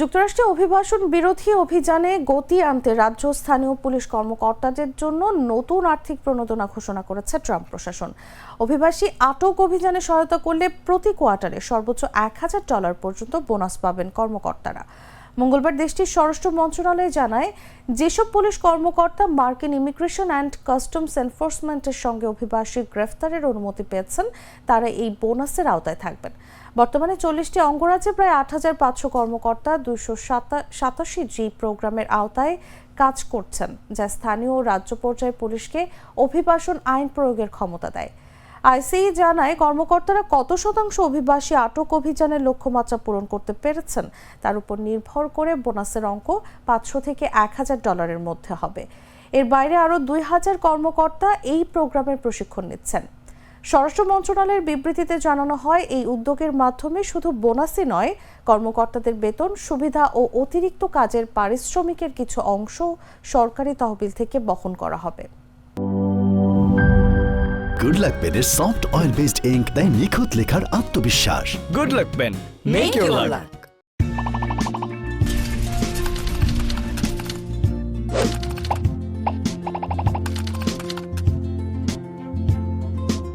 যুক্তরাষ্ট্রে অভিবাসন বিরোধী অভিযানে গতি আনতে রাজ্য স্থানীয় পুলিশ কর্মকর্তাদের জন্য নতুন আর্থিক প্রণোদনা ঘোষণা করেছে ট্রাম্প প্রশাসন। অভিবাসী আটক অভিযানে সহায়তা করলে প্রতি কোয়ার্টারে সর্বোচ্চ এক হাজার ডলার পর্যন্ত বোনাস পাবেন কর্মকর্তারা। মঙ্গলবার দেশটির স্বরাষ্ট্র মন্ত্রণালয় জানায়, যেসব পুলিশ কর্মকর্তা মার্কিন ইমিগ্রেশন অ্যান্ড কাস্টমস এনফোর্সমেন্টের সঙ্গে অভিবাসী গ্রেফতারের অনুমতি পেয়েছেন, তারা এই বোনাসের আওতায় থাকবেন। বর্তমানে চল্লিশটি অঙ্গরাজ্যে প্রায় আট হাজার পাঁচশো কর্মকর্তা দুশো সাতাশি জি প্রোগ্রামের আওতায় কাজ করছেন, যা স্থানীয় ও রাজ্য পর্যায়ে পুলিশকে অভিবাসন আইন প্রয়োগের ক্ষমতা দেয়। আইসিই জানায়, কর্মকর্তারা কত শতাংশ অভিবাসী আটক অভিযানের লক্ষ্যমাত্রা পূরণ করতে পেরেছেন, তার উপর নির্ভর করে বোনাসের অঙ্ক পাঁচশো থেকে এক হাজার ডলারের মধ্যে হবে। এর বাইরে আরও দুই হাজার কর্মকর্তা এই প্রোগ্রামের প্রশিক্ষণ নিচ্ছেন। স্বরাষ্ট্র মন্ত্রণালয়ের বিবৃতিতে জানানো হয়, এই উদ্যোগের মাধ্যমে শুধু বোনাসই নয়, কর্মকর্তাদের বেতন, সুবিধা ও অতিরিক্ত কাজের পারিশ্রমিকের কিছু অংশ সরকারি তহবিল থেকে বহন করা হবে। গুড লাক পেনের সফট অয়েল বেসড ইঙ্ক তাই নিখুঁত লেখার আত্মবিশ্বাস good luck pen make your luck.